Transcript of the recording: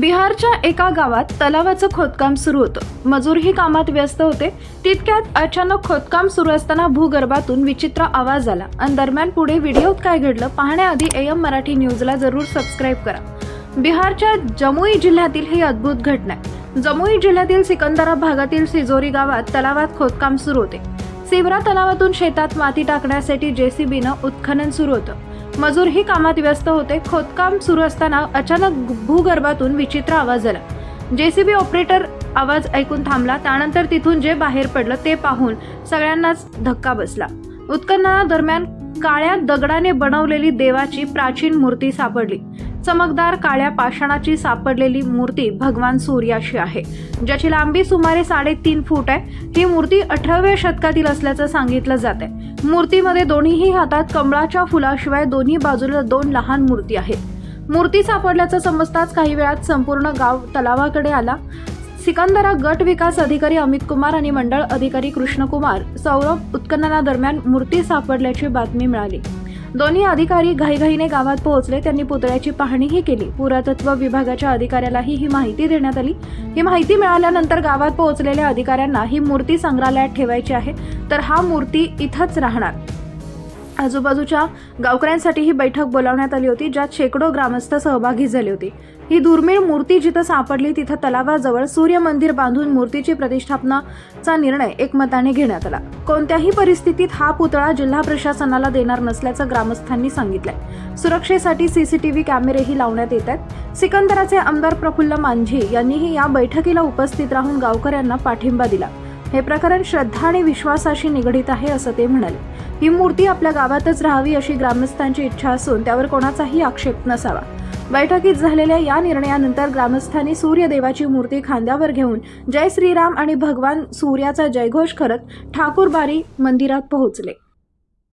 बिहारच्या एका गावात तलावाचं खोदकाम सुरू होतं. मजूरही कामात व्यस्त होते. तितक्यात अचानक खोदकाम सुरू असताना भूगर्भातून विचित्र आवाज आला. आणि दरम्यान पुढे व्हिडिओत काय घडलं पाहण्याआधी एम मराठी न्यूजला जरूर सबस्क्राईब करा. बिहारच्या जमुई जिल्ह्यातील ही अद्भुत घटना आहे. जमुई जिल्ह्यातील सिकंदरा भागातील सिजोरी गावात तलावात खोदकाम सुरू होते. सिवरा तलावातून शेतात माती टाकण्यासाठी जेसीबीनं उत्खनन सुरू होतं. मजूरही कामात व्यस्त होते. खोदकाम सुरू असताना अचानक भूगर्भातून विचित्र आवाज आला. जेसीबी ऑपरेटर आवाज ऐकून थांबला. त्यानंतर तिथून जे बाहेर पडलं ते पाहून सगळ्यांनाच धक्का बसला. उत्खननादरम्यान काळ्या दगडाने बनवलेली देवाची प्राचीन मूर्ती सापडली. चमकदार काळ्या पाषाणाची सापडलेली मूर्ती भगवान सूर्याची आहे. ज्याची लांबी सुमारे साडेतीन फूट आहे. ही मूर्ती अठराव्या शतकातील असल्याचं सांगितलं जात आहे मूर्तीमध्ये दोन्हीही हातात कमळाच्या फुलाशिवाय दोन्ही बाजूला दोन लहान मूर्ती आहेत. मूर्ती सापडल्याचं समजताच काही वेळात संपूर्ण गाव तलावाकडे आला. सिकंदरा गट विकास अधिकारी अमित कुमार आणि मंडळ अधिकारी कृष्णकुमार सौरभ उत्खननादरम्यान मूर्ती सापडल्याची बातमी मिळाली. दोन्ही अधिकारी घाईघाईने गावात पोहोचले. त्यांनी पुतळ्याची पाहणीही केली. पुरातत्व विभागाच्या अधिकाऱ्यालाही ही माहिती देण्यात आली. ही माहिती मिळाल्यानंतर गावात पोहोचलेल्या अधिकाऱ्यांना ही मूर्ती संग्रहालयात ठेवायची आहे. तर हा मूर्ती इथंच राहणार. आजूबाजूच्या गावकऱ्यांसाठी ही बैठक बोलावण्यात आली होती ज्यात शेकडो ग्रामस्थ सहभागी झाले होते. ही दुर्मिळ मूर्ती जिथं सापडली तिथं तलावाजवळ सूर्य मंदिर बांधून मूर्तीची प्रतिष्ठापनाचा निर्णय एकमताने घेण्यात आला. कोणत्याही परिस्थितीत हा पुतळा जिल्हा प्रशासनाला देणार नसल्याचं ग्रामस्थांनी सांगितलंय. सुरक्षेसाठी सीसीटीव्ही कॅमेरेही लावण्यात येत आहेत. सिकंदराचे आमदार प्रफुल्ल मांझी यांनीही या बैठकीला उपस्थित राहून गावकऱ्यांना पाठिंबा दिला. हे प्रकरण श्रद्धा आणि विश्वासाशी निगडीत आहे असं ते म्हणाले. ही मूर्ती आपल्या गावातच राहावी अशी ग्रामस्थांची इच्छा असून त्यावर कोणाचाही आक्षेप नसावा. बैठकीत झालेल्या या निर्णयानंतर ग्रामस्थांनी सूर्यदेवाची मूर्ती खांद्यावर घेऊन जय श्रीराम आणि भगवान सूर्याचा जयघोष करत ठाकूरबारी मंदिरात पोहोचले.